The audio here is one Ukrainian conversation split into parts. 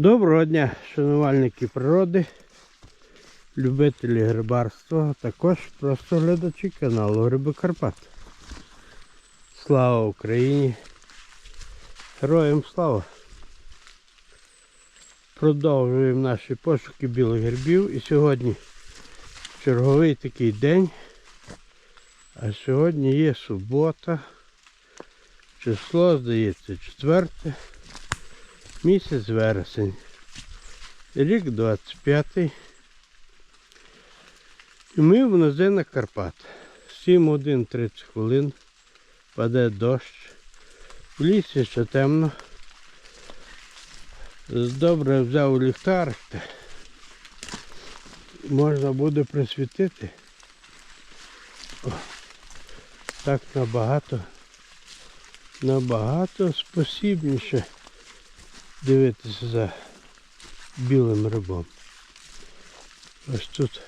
Доброго дня, шанувальники природи, любителі грибарства, а також просто глядачі каналу Гриби Карпат. Слава Україні! Героям слава! Продовжуємо наші пошуки білих грибів і сьогодні черговий такий день. А сьогодні є субота. Число, здається, четверте. Місяць вересень. Рік 25-й. І ми в низинах Карпат. 7 годин 30 хвилин. Паде дощ. В лісі ще темно. Добре взяв ліхтар. Можна буде присвітити. О, так набагато, набагато спосібніше дивитися за білим рибом. Ось тут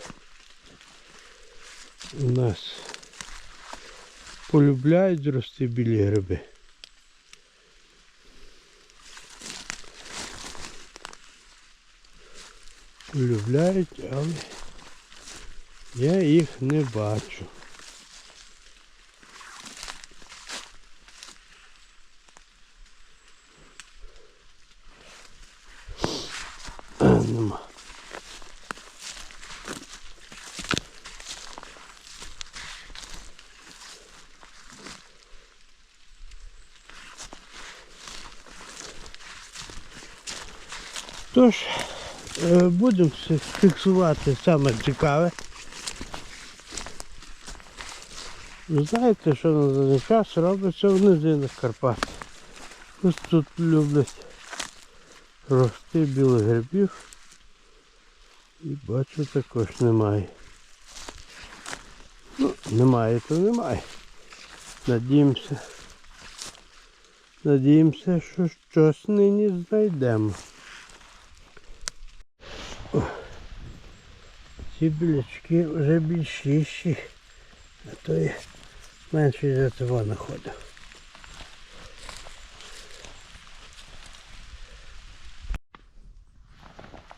у нас полюбляють рости білі гриби. Полюбляють, але я їх не бачу. А, Нема. Тож, е, будемо фіксувати саме цікаве. Ви знаєте, що на даний час робиться в низинах Карпат. Ось тут люблять рости білих грибів. І бачу також немає. Ну, немає, то немає. Надіємося. Надіємося, що щось нині знайдемо. Ці білячки вже більшіші, а то я менше за того знаходив.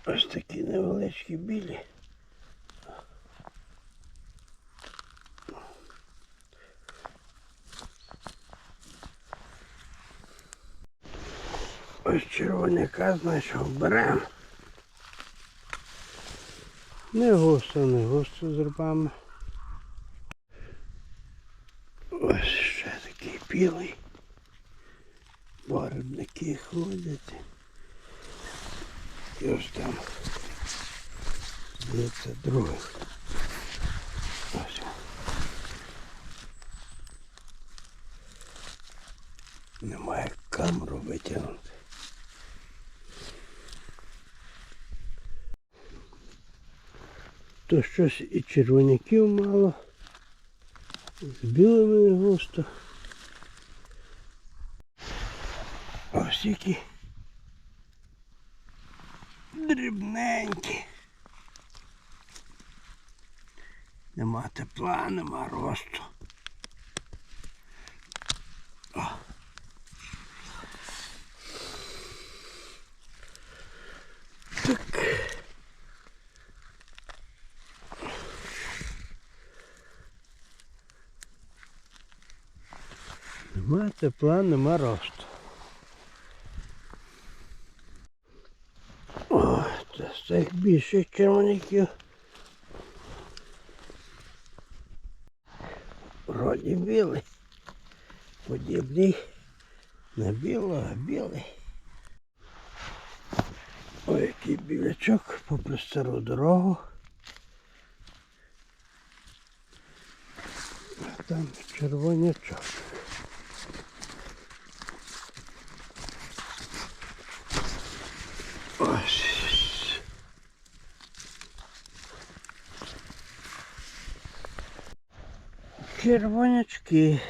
Ось такі невеличкі білі. Ось червоняка знайшов, беремо. Не густо, не густо з рибами. Ось ще такий білий. Барвники ходять. І ось там. Здається, другий. Ось. Немає камеру витягнути. То щось і червоняків мало. З білими не густо. Ось які дрібненькі. Нема тепла, нема росту. Тепла, нема росту. О, це з цих більших червоників. Вроді білий. Подібний на білого, білий. Ой, який білячок попри стару дорогу. А там червонячок. Червонячки.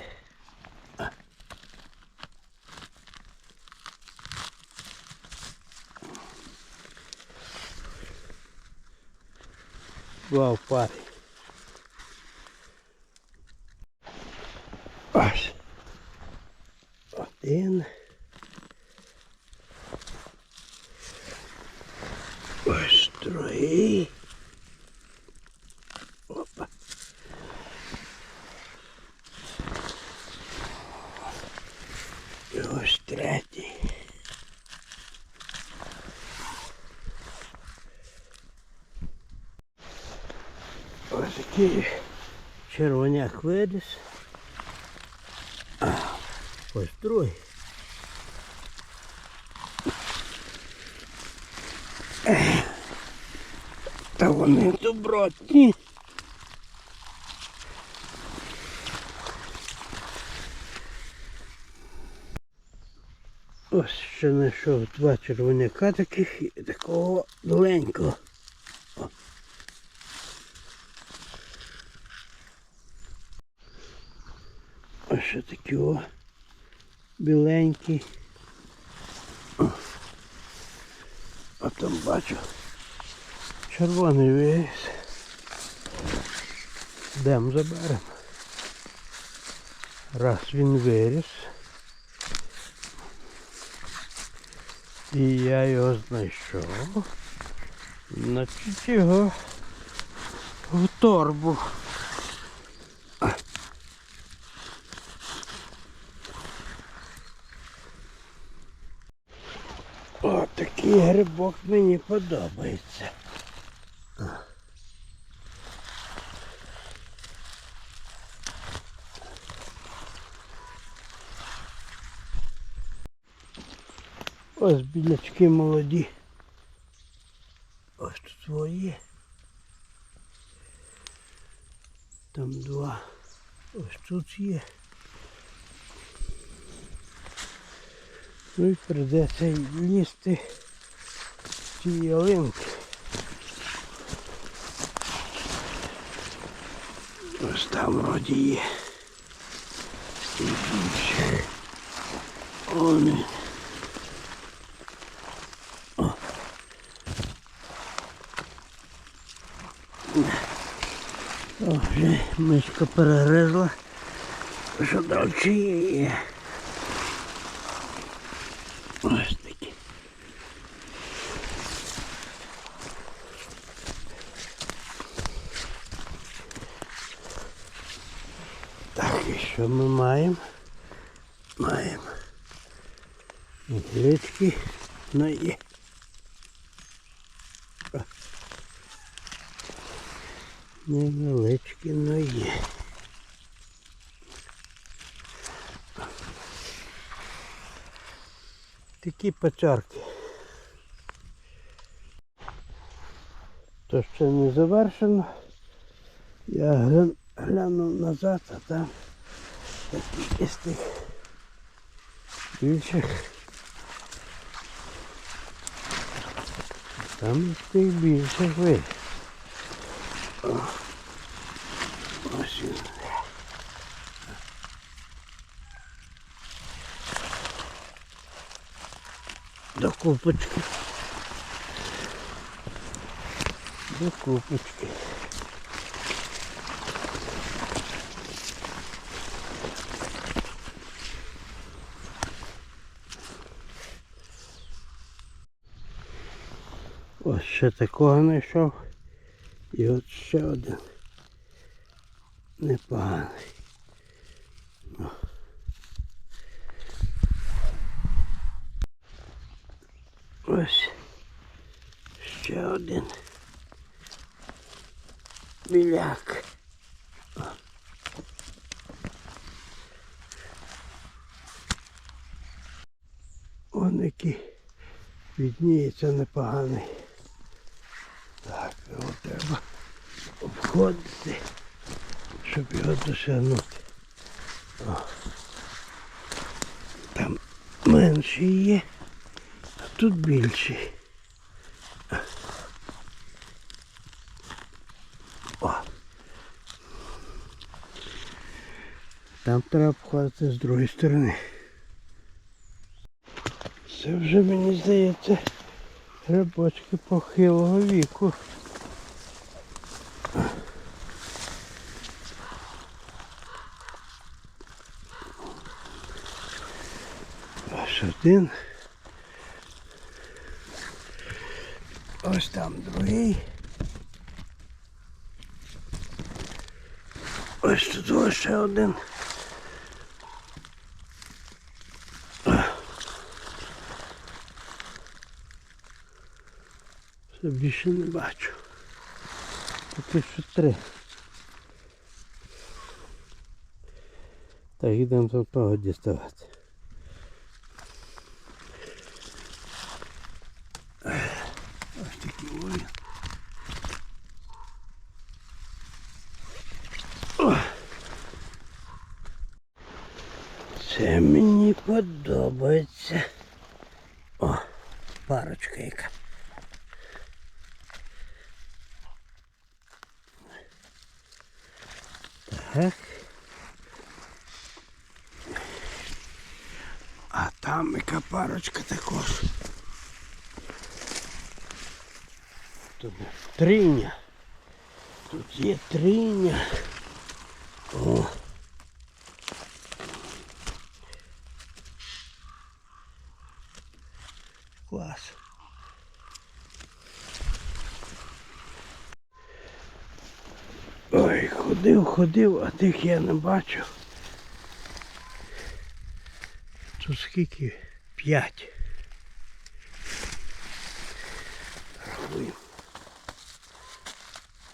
Два в парі. Ось. Один. Такий червоняк виріс. Ось другий. Та вони добротні. Ось ще знайшов два червоняка таких і такого маленького. Ще такі о біленькі. А там бачу червоний виріс. Дем заберемо. Раз він виріс. І я його знайшов. Значить його в торбу. О, такий грибок мені подобається. Ось білячки молоді. Ось тут свої. Там два. Ось тут є. Ну і прийдеться лізти ті ялинки. Ось там вроді є. Більше. Вони. О, вже мишка перегризла. Що далі є? Ось такі. Так, і що ми маємо? Маємо. Глички, ну є. Невеличкі, но є. Такі печарки. То ще не завершено. Я гля- глянув назад, а там такі із тих більших. Там із тих більших він. До купочки. До купочки. Ось ще такого знайшов. І от ще один. Непоганий. О. Ось ще один біляк. О. Он який відніється непоганий. Його треба обходити, щоб його досягнути. О. Там менший є, а тут більший. О. Там треба обходити з другої сторони. Це вже мені здається грибочки похилого віку. Ось один. Ось там другий. Ось тут ще один. Все більше не бачу. Таких що три. Так, йдемо там пагоді ставати. Так. А там яка парочка також. Тут триня. Тут є триня. О. Клас. Ой, ходив, а тих я не бачив. Тут скільки? П'ять. Рахуємо.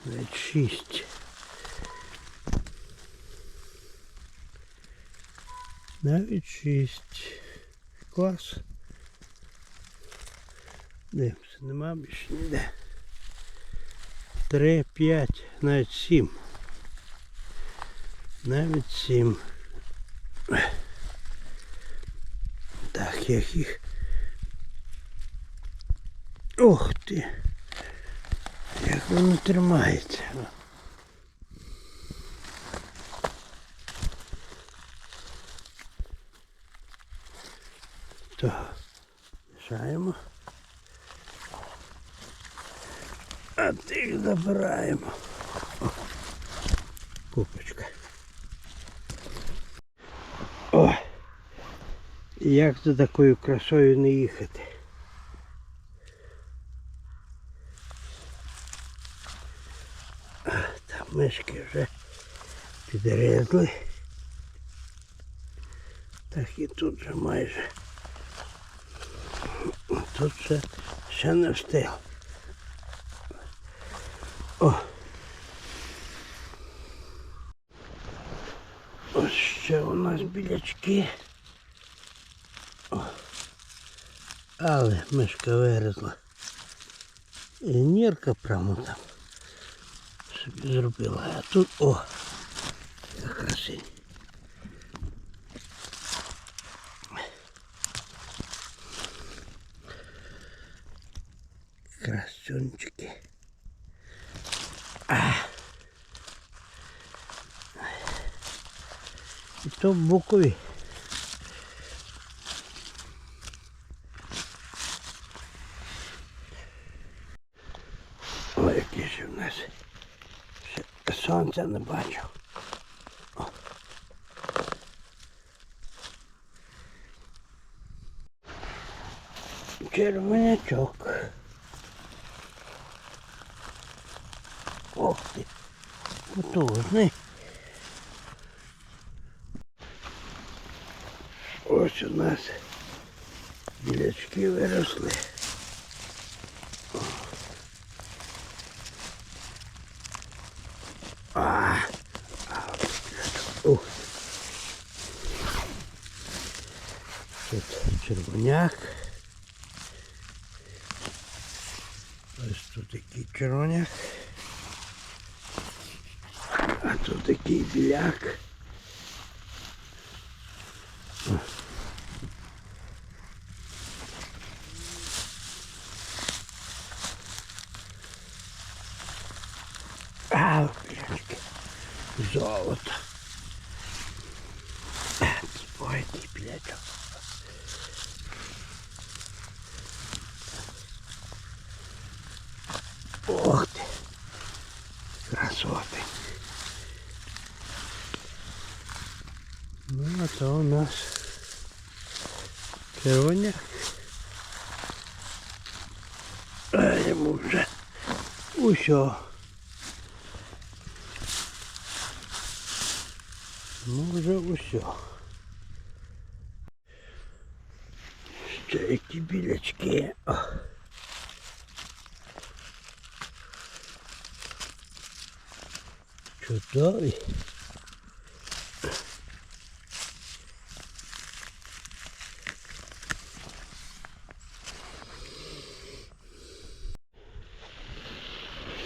Навіть шість. Навіть шість. Клас. Дивимося, нема більше ніде. Три, п'ять, навіть сім. Навіть сім. Так, як їх. Ох ти! Як воно тримається. Так, мішаємо. А тих забираємо. О, Купочка. Як за такою красою не їхати? А, там мишки вже підрезли. Так і тут же майже. Тут ще, ще не встиг. О. Ось ще у нас білячки. Але мишка вирізла. І нірка прямо там собі зробила. А тут о! Як красиво. Красунчики. І то в Букові. Ой, який в нас ще сонця не бачу. Червонячок. Ох ти, потужний. Ось у нас білячки виросли. А, а, ух. Тут червоняк. Ось тут такий червоняк. А тут такий біляк. болото. Ой, ты, блядь. А. Ох ты, красоты. Ну, а это у нас сегодня. А ему уже все. вже усе. Ще ті білячки. А. Чудові.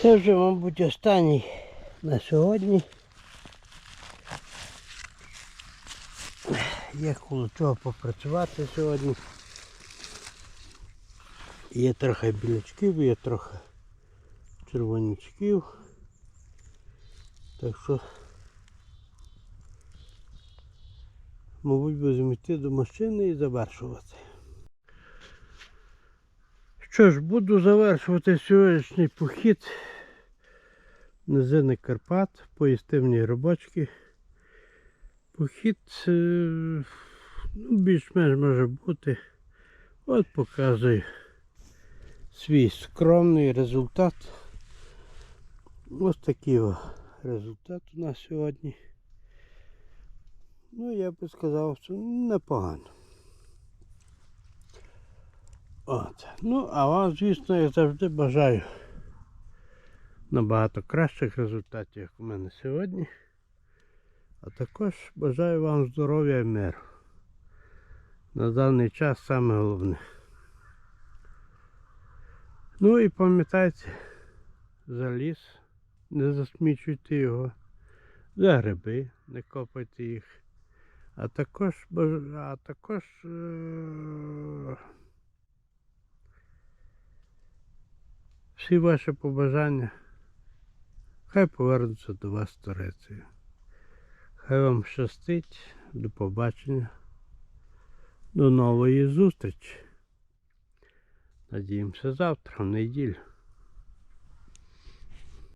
Це вже, мабуть, останній на сегодня. Є коло чого попрацювати сьогодні. Є трохи білячків, є трохи червонячків. Так що, мабуть, будемо йти до машини і завершувати. Що ж, буду завершувати сьогоднішній похід низини Карпат, поїстивні робочки. Похід е, ну, більш-менш може бути. От показую свій скромний результат. Ось такий результат у нас сьогодні. Ну, я би сказав, що непогано. От. Ну, а вам, звісно, я завжди бажаю набагато кращих результатів, як у мене сьогодні. А також бажаю вам здоров'я і миру. На даний час саме головне. Ну і пам'ятайте, за ліс, не засмічуйте його, за гриби, не копайте їх. А також, а також е- всі ваші побажання хай повернуться до вас сторицею. Хай вам щастить, до побачення, до нової зустрічі. Надіємося завтра, в неділю.